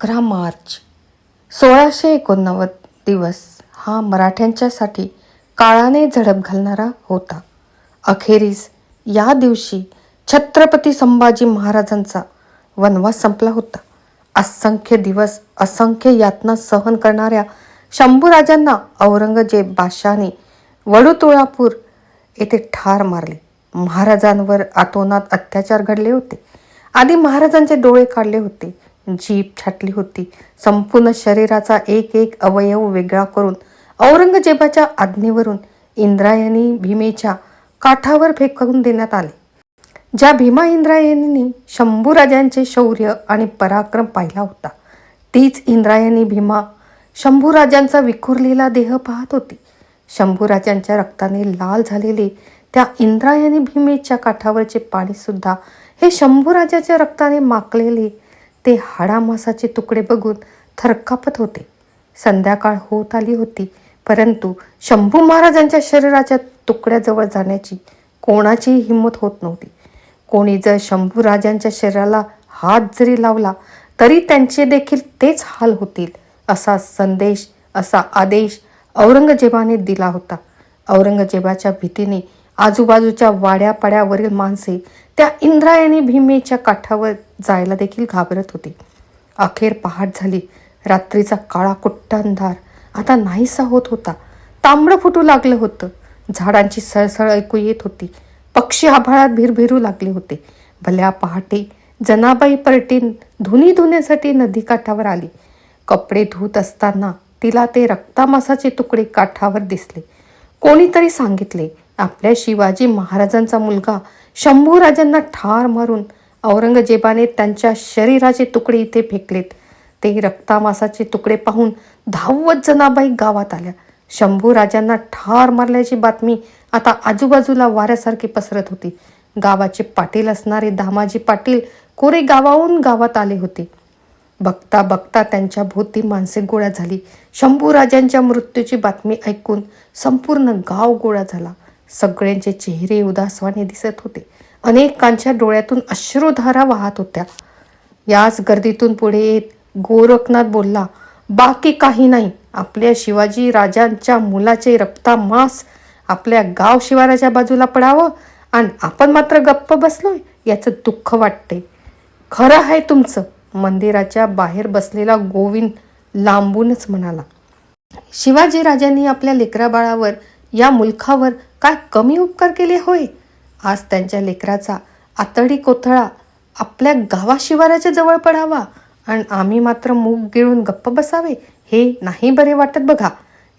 अकरा मार्च सोळाशे एकोणनव्वद दिवस हा मराठ्यांच्यासाठी काळाने झडप घालणारा होता. अखेरीस या दिवशी छत्रपती संभाजी महाराजांचा वनवास संपला होता. असंख्य दिवस असंख्य यातना सहन करणाऱ्या शंभूराजांना औरंगजेब बादशाने वडुतुळापूर येथे ठार मारले. महाराजांवर आतोनात अत्याचार घडले होते. आधी महाराजांचे डोळे काढले होते. जीभ छाटली होती. संपूर्ण शरीराचा एक एक अवयव वेगळा करून औरंगजेबाच्या आज्ञेवरून इंद्रायणी भीमेच्या काठावर फेकून देण्यात आले. ज्या भीमा इंद्रायणींनी शंभूराजांचे शौर्य आणि पराक्रम पाहिला होता तीच इंद्रायणी भीमा शंभूराजांचा विखुरलेला देह पाहत होती. शंभूराजांच्या रक्ताने लाल झालेले त्या इंद्रायणी भीमेच्या काठावरचे पाणी सुद्धा हे शंभूराजाच्या रक्ताने माकलेले ते हाडामासाचे तुकडे बघून थरकापत होते. संध्याकाळ होत आली होती परंतु शंभू महाराजांच्या शरीराच्या तुकड्याजवळ जाण्याची कोणाचीही हिंमत होत नव्हती. कोणी जर शंभू राजांच्या शरीराला हात जरी लावला तरी त्यांचे देखील तेच हाल होतील असा संदेश असा आदेश औरंगजेबाने दिला होता. औरंगजेबाच्या भीतीने आजूबाजूच्या वाड्यापाड्यावरील माणसे त्या इंद्रायणी भीमेच्या काठावर जायला देखील घाबरत होती. अखेर पहाट झाली. रात्रीचा काळा कुट्ट अंधार. आता नाहीसा होत होता. तांबडं फुटू लागलं होतं. झाडांची सळसळ ऐकू येत होती. पक्षी आभाळात भिरभिरू लागले होते. भल्या पहाटे जनाबाई परटीन धुनी धुण्यासाठी नदीकाठावर आली. कपडे धुत असताना तिला ते रक्तामासाचे तुकडे काठावर दिसले. कोणीतरी सांगितले आपल्या शिवाजी महाराजांचा मुलगा. शंभूराजांना ठार मारून औरंगजेबाने त्यांच्या शरीराचे तुकडे इथे फेकलेत. ते रक्तामासाचे तुकडे पाहून धावत जनाबाई गावात आल्या. शंभूराजांना ठार मारल्याची बातमी आता आजूबाजूला वाऱ्यासारखी पसरत होती. गावाचे पाटील असणारे दामाजी पाटील कोरे गावाहून गावात आले होते. बघता बघता त्यांच्या भोवती माणसे गोळा झाली. शंभूराजांच्या मृत्यूची बातमी ऐकून संपूर्ण गाव गोळा झाला. सगळ्यांचे चेहरे उदासवाने दिसत होते. अनेकांच्या डोळ्यातून अश्रुधारा वाहत होत्या. याच गर्दीतून पुढे येत गोरखनाथ बोलला बाकी काही नाही. आपल्या शिवाजी राजांच्या मुलाचे रक्तामास आपल्या गाव शिवाराच्या बाजूला पडावं आणि आपण मात्र गप्प बसलोय याचं दुःख वाटते. खरं आहे तुमचं. मंदिराच्या बाहेर बसलेला गोविंद लांबूनच म्हणाला शिवाजी राजांनी आपल्या लेकराबाळावर या मुलखावर काय कमी उपकार केले होय? आज त्यांच्या लेकराचा आतडी कोथळा आपल्या गावाशिवाराच्या जवळ पडावा आणि आम्ही मात्र मूग गिळून गप्प बसावे हे नाही बरे वाटत बघा.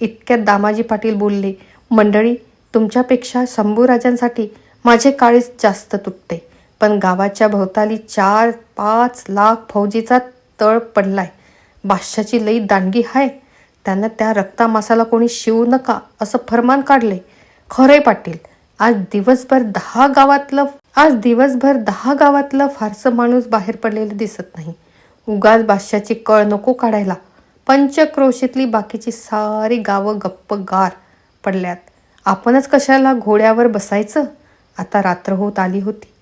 इतक्यात दामाजी पाटील बोलले मंडळी तुमच्यापेक्षा शंभूराजांसाठी माझे काळीच जास्त तुटते. पण गावाच्या भोवताली चार पाच लाख फौजीचा तळ पडलाय. बादशाची लई दांडगी आहे त्यानं त्या रक्तामासाला कोणी शिवू नका असं फरमान काढले. खरे पाटील आज दिवसभर दहा गावातलं आज दिवसभर दहा गावातलं फारसं माणूस बाहेर पडलेलं दिसत नाही. उगाच बादशाची कळ नको काढायला. पंचक्रोशीतली बाकीची सारी गावं गप्प गार पडल्यात. आपणच कशाला घोड्यावर बसायचं? आता रात्र होत आली होती.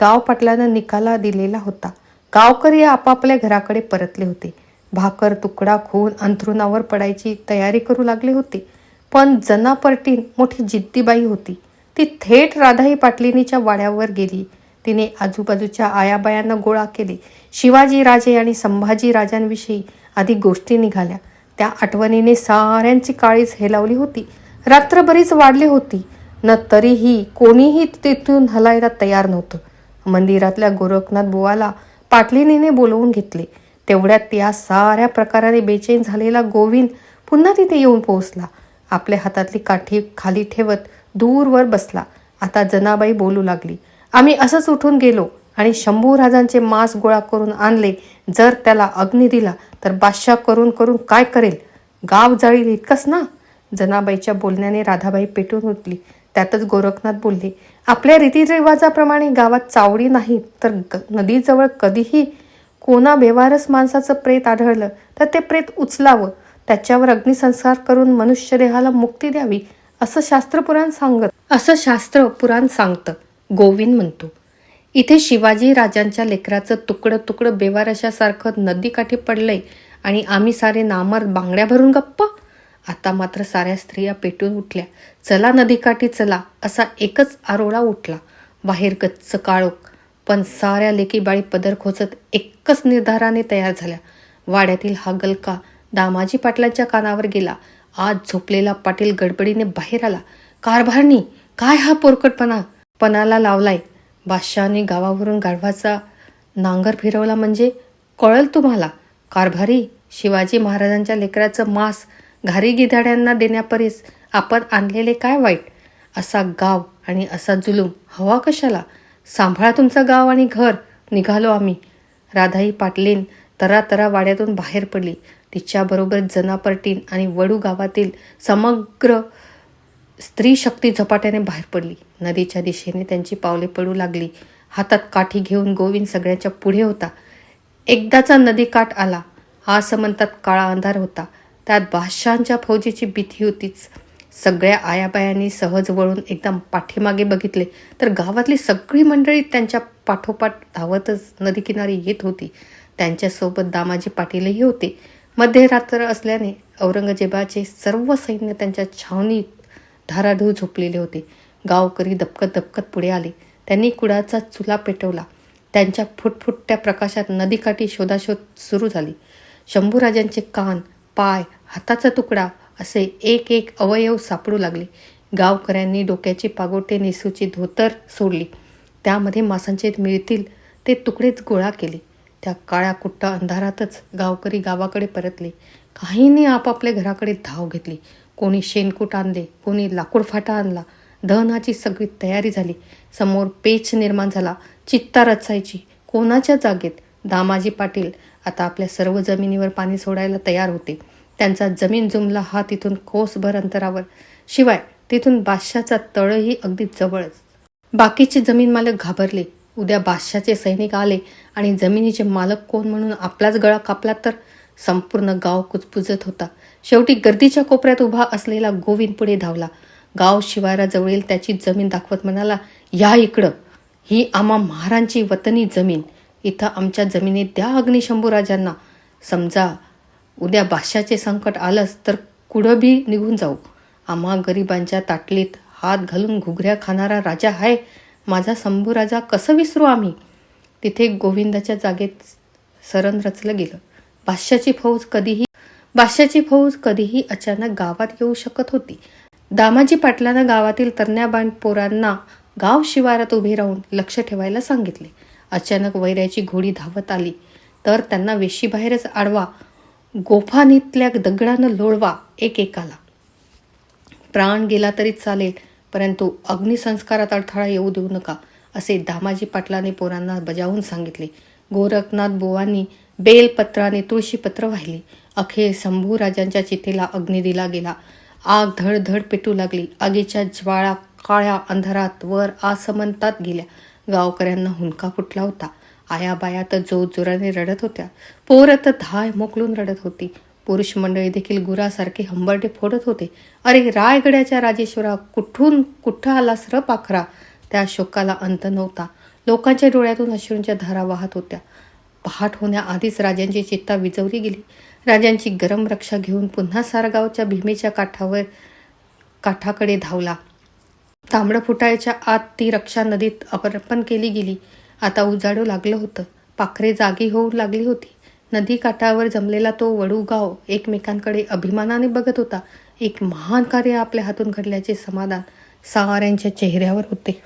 गाव पाटलानं निकाला दिलेला होता. गावकरी आपापल्या घराकडे परतले होते. भाकर तुकडा खून अंथरुणावर पडायची तयारी करू लागले होते. पण जनापर्टी मोठी जिद्दीबाई होती. ती थेट राधाई पाटलिनीच्या वाड्यावर गेली. तिने आजूबाजूच्या आयाबायांना गोळा केले. शिवाजी राजे आणि संभाजी राजांविषयी आधी गोष्टी निघाल्या. त्या आठवणीने साऱ्यांची काळीच हेलावली होती. रात्र बरीच वाढली होती. न तरीही कोणीही तिथून हलायला तयार नव्हतं. मंदिरातल्या गोरखनाथ बुवाला पाटलिनीने बोलवून घेतले. तेवढ्यात या साऱ्या प्रकाराने बेचैन झालेला गोविंद पुन्हा तिथे येऊन पोहोचला. आपल्या हातातली काठी खाली ठेवत दूरवर बसला. आता जनाबाई बोलू लागली आम्ही असंच उठून गेलो आणि शंभूराजांचे मांस गोळा करून आणले. जर त्याला अग्नी दिला तर बादशाह करून करून काय करेल? गाव जाळील इतकंच ना? जनाबाईच्या बोलण्याने राधाबाई पेटून उठली. त्यातच गोरखनाथ बोलले आपल्या रीतिरिवाजाप्रमाणे गावात चावडी नाही तर ग- नदीजवळ कधीही कोणा बेवारस माणसाचं प्रेत आढळलं तर ते प्रेत उचलावं. त्याच्यावर अग्निसंस्कार करून मनुष्य देहाला मुक्ती द्यावी असं शास्त्र पुराण सांगत. असं शास्त्र पुराण सांगतं गोविंद म्हणतो. इथे शिवाजी राजांच्या लेकराचं तुकडं तुकडं बेवारशासारखं नदीकाठी पडलंय आणि आम्ही सारे नामर बांगड्या भरून गप्पा. आता मात्र साऱ्या स्त्रिया पेटून उठल्या. चला नदीकाठी चला असा एकच आरोळा उठला. बाहेर गच्च काळोख पण साऱ्या लेकीबाळी पदर खोचत एकच निर्धाराने तयार झाल्या. वाड्यातील हा गलका दामाजी पाटलांच्या कानावर गेला. आज झोपलेला पाटील गडबडीने बाहेर आला. कारभारणी काय हा पोरकटपणा? पणाला लावलाय. बादशहाने गावावरून गाढवाचा नांगर फिरवला म्हणजे कळल तुम्हाला कारभारी शिवाजी महाराजांच्या लेकराचं मांस घारी गिधाड्यांना देण्यापरीस आपण आणलेले काय वाईट? असा गाव आणि असा जुलूम हवा कशाला? सांभाळा तुमचं गाव आणि घर निघालो आम्ही. राधाई पाटलीन तरातरा वाड्यातून बाहेर पडली. तिच्याबरोबर जनापर्टीन आणि वडू गावातील समग्र स्त्री शक्ती झपाट्याने बाहेर पडली. नदीच्या दिशेने त्यांची पावले पडू लागली. हातात काठी घेऊन गोविंद सगळ्यांच्या पुढे होता. एकदाचा नदी काठ आला. हा समंतात काळा अंधार होता. त्यात बादशहांच्या फौजीची भीती होतीच. सगळ्या आयाबायांनी सहज वळून एकदम पाठीमागे बघितले तर गावातली सगळी मंडळी त्यांच्या पाठोपाठ धावतच नदीकिनारी येत होती. त्यांच्यासोबत दामाजी पाटीलही होते. मध्यरात्र असल्याने औरंगजेबाचे सर्व सैन्य त्यांच्या छावणीत धाराधूर झोपलेले होते. गावकरी दपकत दपकत पुढे आले. त्यांनी कुडाचा चुला पेटवला. त्यांच्या फुटफुटत्या प्रकाशात नदीकाठी शोधाशोध सुरू झाली. शंभूराजांचे कान पाय हाताचा तुकडा असे एक एक अवयव सापडू लागले. गावकऱ्यांनी डोक्याची पागोटे नेसूची धोतर सोडली. त्यामध्ये मासांचे मिळतील ते तुकडेच गोळा केले. त्या काळ्या कुट्टा अंधारातच गावकरी गावाकडे परतले. काहींनी आपापल्या घराकडे धाव घेतली. कोणी शेणकूट आणले कोणी लाकूड फाटा आणला. दहनाची सगळी तयारी झाली. समोर पेच निर्माण झाला. चित्ता रचायची. कोणाच्या जागेत? दामाजी पाटील आता आपल्या सर्व जमिनीवर पाणी सोडायला तयार होते. त्यांचा जमीन जुमला हा तिथून कोसभर अंतरावर. शिवाय तिथून बादशाचा तळही अगदी जवळच. बाकीचे जमीन मालक घाबरले. उद्या बादशाचे सैनिक आले आणि जमिनीचे मालक कोण म्हणून आपलाच गळा कापला तर? संपूर्ण गाव कुचपुजत होता. शेवटी गर्दीच्या कोपऱ्यात उभा असलेला गोविंद पुढे धावला. गाव शिवाराजवळील त्याची जमीन दाखवत म्हणाला या इकडं. ही आम्हा महारांची वतनी जमीन. इथं आमच्या जमिनीत द्या अग्निशंभूराजांना समजा उद्या बादशाचे संकट आलंच तर कुठं बी निघून जाऊ. आम्हा गरिबांच्या ताटलीत हात घालून घुगऱ्या खाणारा राजा आहे माझा संभू राजा कसं विसरू आम्ही? तिथे गोविंदाच्या जागेत सरण रचलं गेलं. बादशाची फौज कधीही बादशाची फौज कधीही अचानक गावात येऊ शकत होती. दामाजी पाटलांना गावातील तरण्याबाण पोरांना गाव शिवारात उभे राहून लक्ष ठेवायला सांगितले. अचानक वैऱ्याची घोडी धावत आली. तर त्यांना वेशीबाहेरच आडवा गोफानीतल्या दगडानं लोळवा एकेकाला प्राण गेला तरी चालेल परंतु अग्निसंस्कारात अडथळा येऊ देऊ नका असे दामाजी पाटलाने पोरांना बजावून सांगितले. गोरखनाथ बुवांनी बेलपत्राने तुळशीपत्र वाहिली. अखेर शंभू राजांच्या चितेला अग्नी दिला गेला. आग धडधड पेटू लागली. आगीच्या ज्वाळा काळ्या अंधारात वर आसमंतात गेल्या. गावकऱ्यांना हुंका फुटला होता. आया बाया तर जोरजोराने रडत होत्या. पोरं तर धाय मोकलून रडत होती. पुरुष मंडळी देखील गुरासारखे हंबरडे फोडत होते. अरे रायगड्याच्या राजेश्वरा कुठून कुठं आला सर पाखरा त्या शोकाला अंत नव्हता. लोकांच्या डोळ्यातून अश्रूंच्या धारा वाहत होत्या. पहाट होण्याआधीच राजांची चित्ता विजवली गेली. राजांची गरम रक्षा घेऊन पुन्हा सारगावच्या भीमेच्या काठावर काठाकडे धावला. तांबडं फुटायच्या आत ती रक्षा नदीत अपर्पण केली गेली. आता उजाडू लागलं होतं. पाखरे जागी होऊ लागली होती. नदीकाठावर जमलेला तो वडू गाव एकमेकांकडे अभिमानाने बघत होता. एक महान कार्य आपल्या हातून घडल्याचे समाधान साऱ्यांच्या चेहऱ्यावर होते.